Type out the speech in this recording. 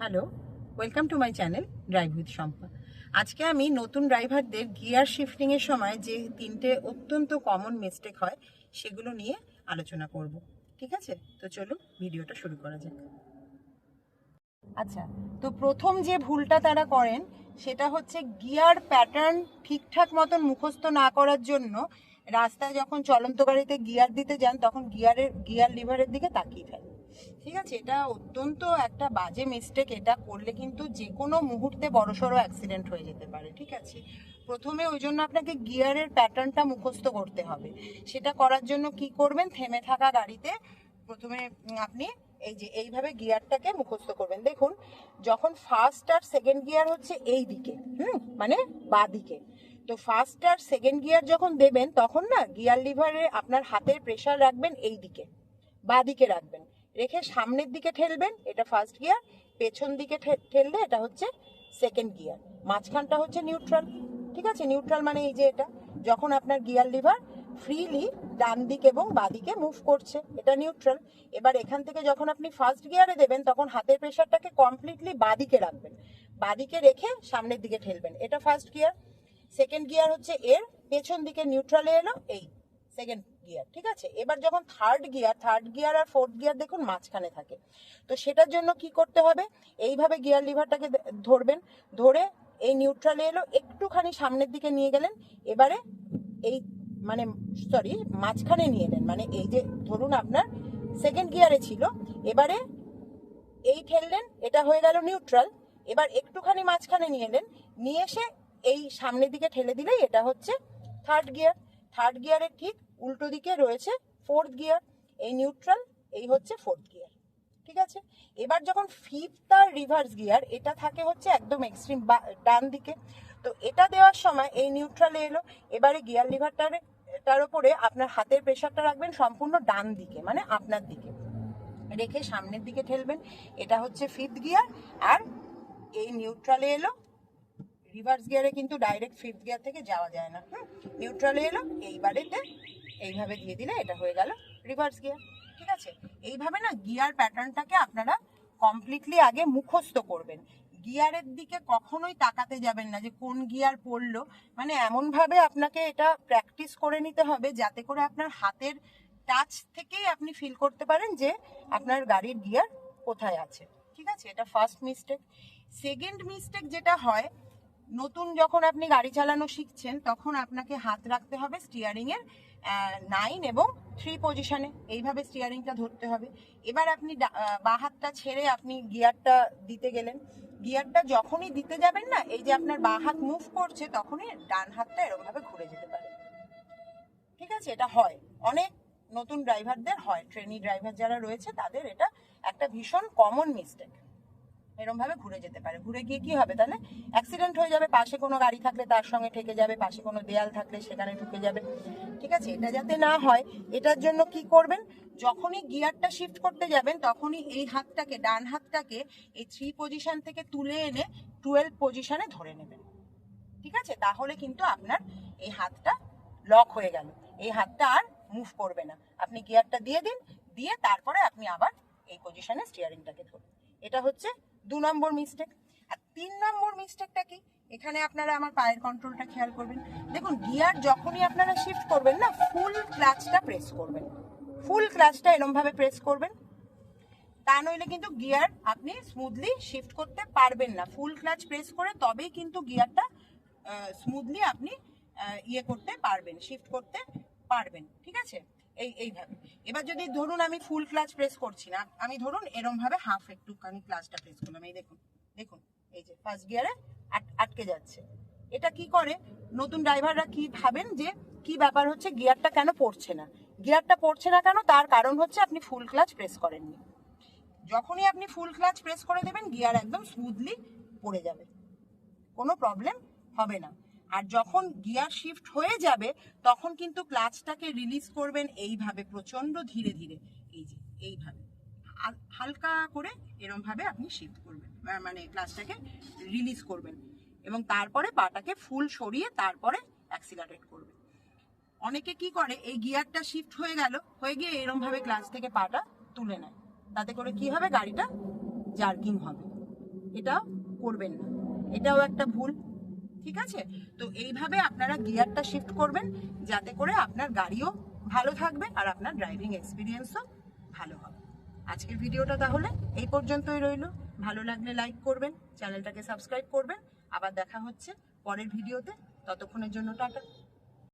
Hello welcome to my channel drive with Shampa আজকে আমি নতুন ড্রাইভারদের গিয়ার শিফটিং এর সময় যে তিনটে অত্যন্ত কমন মিস্টেক হয়, সেগুলো নিয়ে আলোচনা করব। ঠিক আছে? তো চলুন ভিডিওটা শুরু করা যাক। আচ্ছা তো প্রথম যে ভুলটা তারা করেন, সেটা হচ্ছে গিয়ার প্যাটার্ন ঠিকঠাক মতন মুখস্থ না করার জন্য রাস্তায় যখন চলন্ত গাড়িতে গিয়ার দিতে যান, তখন গিয়ারের, গিয়ার লিভারের দিকে তাকিয়ে ফেলেন ঠিক আছে, এটা অত্যন্ত একটা বাজে মিস্টেক এটা করলে কিন্তু যে কোনো মুহূর্তে বড়সড় অ্যাক্সিডেন্ট হয়ে যেতে পারে, ঠিক আছে? প্রথমে ওই জন্য আপনাকে গিয়ারের প্যাটার্নটা মুখস্থ করতে হবে। সেটা করার জন্য কি করবেন? থেমে থাকা গাড়িতে প্রথমে আপনি এই যে এইভাবে গিয়ারটাকে মুখস্থ করবেন। দেখুন, যখন ফার্স্ট আর সেকেন্ড গিয়ার হচ্ছে এই দিকে, হুম? মানে বা দিকে তো ফার্স্ট আর সেকেন্ড গিয়ার যখন দেবেন, তখন না গিয়ার লিভারে আপনার হাতের প্রেশার রাখবেন এই দিকে বা দিকে রাখবেন। রেখে সামনের দিকে ঠেলবেন, এটা ফার্স্ট গিয়ার পেছন দিকে ঠেললে এটা হচ্ছে সেকেন্ড গিয়ার মাঝখানটা হচ্ছে নিউট্রাল ঠিক আছে? নিউট্রাল মানে এই যে এটা, যখন আপনার গিয়ার লিভার ফ্রিলি ডান দিক এবং বাদিকে মুভ করছে, এটা নিউট্রাল এবার এখান থেকে যখন আপনি ফার্স্ট গিয়ারে দেবেন, তখন হাতের প্রেশারটাকে কমপ্লিটলি বাদিকে রাখবেন। বাদিকে রেখে সামনের দিকে ঠেলবেন, এটা ফার্স্ট গিয়ার সেকেন্ড গিয়ার হচ্ছে এর, পেছন দিকে নিউট্রালে এলো, এই সেকেন্ড গিয়ার ঠিক আছে? এবার যখন থার্ড গিয়ার থার্ড গিয়ার আর ফোর্থ গিয়ার দেখুন মাঝখানে থাকে। তো সেটার জন্য কি করতে হবে? এইভাবে গিয়ার লিভারটাকে ধরবেন, ধরে এই নিউট্রালে এলো, একটুখানি সামনের দিকে নিয়ে গেলেন, এবারে এই মানে সরি মাঝখানে নিয়ে এলেন মানে এই যে ধরুন আপনার সেকেন্ড গিয়ারে ছিল, এবারে এই ঠেললেন, এটা হয়ে গেল নিউট্রাল এবার একটুখানি মাঝখানে নিয়ে এলেন, নিয়ে এসে এই সামনের দিকে ঠেলে দিলেই এটা হচ্ছে থার্ড গিয়ার থার্ড গিয়ারের ঠিক উল্টো দিকে রয়েছে ফোর্থ গিয়ার এই নিউট্রাল এই হচ্ছে ফোর্থ গিয়ার ঠিক আছে? এবার যখন ফিফথ আর রিভার্স গিয়ার এটা থাকে হচ্ছে একদম এক্সট্রিম ডান দিকে, তো এটা দেওয়ার সময় এই নিউট্রালে এলো, এবারে গিয়ার লিভারটার তার উপরে আপনার হাতের প্রেশারটা রাখবেন সম্পূর্ণ ডান দিকে মানে আপনার দিকে, রেখে সামনের দিকে ঠেলবেন, এটা হচ্ছে ফিফথ গিয়ার আর এই নিউট্রালে এলো রিভার্স গিয়ারে কিন্তু ডাইরেক্ট ফিফথ গিয়ার থেকে যাওয়া যায় না। হুম নিউট্রালে এলো এইবারেতে এইভাবে দিয়ে দিলে এটা হয়ে গেল রিভার্স গিয়ার ঠিক আছে? এইভাবে না গিয়ার প্যাটার্নটাকে আপনারা কমপ্লিটলি আগে মুখস্থ করবেন। গিয়ারের দিকে কখনোই তাকাতে যাবেন না যে কোন গিয়ার পড়ল মানে এমনভাবে আপনাকে এটা প্র্যাকটিস করে নিতে হবে যাতে করে আপনার হাতের টাচ থেকেই আপনি ফিল করতে পারেন যে আপনার গাড়ির গিয়ার কোথায় আছে। ঠিক আছে? এটা ফার্স্ট মিস্টেক সেকেন্ড মিস্টেক যেটা হয় নতুন যখন আপনি গাড়ি চালানো শিখছেন, তখন আপনাকে হাত রাখতে হবে স্টিয়ারিং এর নাইন এবং থ্রি পজিশনে এইভাবে স্টিয়ারিংটা ধরতে হবে। এবার আপনি বাঁ হাতটা ছেড়ে আপনি গিয়ারটা দিতে গেলেন। গিয়ারটা যখনই দিতে যাবেন না, এই যে আপনার বাঁ হাত মুভ করছে, তখনই ডান হাতটা এরকমভাবে ঘুরে যেতে পারে। ঠিক আছে? এটা হয়। অনেক নতুন ড্রাইভারদের হয়। ট্রেনি ড্রাইভার যারা রয়েছে, তাদের এটা একটা ভীষণ কমন মিস্টেক এরকম ভাবে ঘুরে যেতে পারে। ঘুরে গিয়ে কি হবে তাহলে? অ্যাক্সিডেন্ট হয়ে যাবে, পাশে কোনো গাড়ি থাকলে তার সঙ্গে ঠেকে যাবে, পাশে কোনো দেয়াল থাকলে সেখানে ঢুকে যাবে। ঠিক আছে? এটা যাতে না হয়, এটার জন্য কি করবেন? যখনই গিয়ারটা শিফট করতে যাবেন, তখনই এই হাতটাকে, ডান হাতটাকে এই থ্রি পজিশন থেকে তুলে এনে টুয়েলভ পজিশনে ধরে নেবেন। ঠিক আছে? তাহলে কিন্তু আপনার এই হাতটা লক হয়ে গেল। এই হাতটা আর মুভ করবে না। আপনি গিয়ারটা দিয়ে দিন, দিয়ে তারপরে আপনি আবার এই পজিশনে স্টিয়ারিংটাকে ধরুন। এটা হচ্ছে দু নম্বর মিস্টেক আর তিন নম্বর মিস্টেকটা কি? এখানে আপনারা আমার পায়ের কন্ট্রোলটা খেয়াল করবেন। দেখুন গিয়ার যখনই আপনারা শিফট করবেন না ফুল ক্লাচটা প্রেস করবেন। ফুল ক্লাচটা এরমভাবে প্রেস করবেন। তা নইলে কিন্তু গিয়ার আপনি স্মুথলি শিফট করতে পারবেন না। ফুল ক্লাচ প্রেস করে তবেই কিন্তু গিয়ারটা স্মুথলি আপনি ইয়ে করতে পারবেন শিফট করতে পারবেন। ঠিক আছে? এই এইভাবে এবার যদি ধরুন আমি ফুল ক্লাচ প্রেস করছি না, আমি ধরুন এরম ভাবে হাফ একটুখানি ক্লাচটা প্রেস করলাম। এই দেখুন দেখুন, এই যে ফার্স্ট গিয়ারে আটকে যাচ্ছে। এটা কি করে? নতুন ড্রাইভাররা কি ভাবেন যে, কি ব্যাপার হচ্ছে গিয়ারটা কেন পড়ছে না? গিয়ারটা পড়ছে না কেন? তার কারণ হচ্ছে আপনি ফুল ক্লাচ প্রেস করেননি। যখনই আপনি ফুল ক্লাচ প্রেস করে দেবেন গিয়ার একদম স্মুথলি পড়ে যাবে। কোনো প্রবলেম হবে না। আর যখন গিয়ার শিফট হয়ে যাবে, তখন কিন্তু ক্লাচটাকে রিলিজ করবেন এইভাবে প্রচণ্ড ধীরে ধীরে। এই যে, এইভাবে। হাল- হালকা করে এরমভাবে আপনি শিফট করবেন মানে ক্লাচটাকে রিলিজ করবেন। এবং তারপরে পাটাকে ফুল সরিয়ে তারপরে অ্যাক্সিলারেট করবেন। অনেকে কি করে, এই গিয়ারটা শিফট হয়ে গেল, হয়ে গিয়ে এরমভাবে ক্লাচ থেকে পাটা তুলে নেয়। তাতে করে কি হবে, গাড়িটা জার্কিং হবে। এটাও করবেন না। এটাও একটা ভুল। ঠিক আছে? তো এইভাবে আপনারা গিয়ারটা শিফট করবেন যাতে করে আপনার গাড়িও ভালো থাকবে আর আপনার ড্রাইভিং এক্সপিরিয়েন্সও ভালো হবে। আজকের ভিডিওটা তাহলে এই পর্যন্তই রইল। ভালো লাগলে লাইক করবেন, চ্যানেলটাকে সাবস্ক্রাইব করবেন। আবার দেখা হচ্ছে পরের ভিডিওতে। ততক্ষণের জন্য টাটা।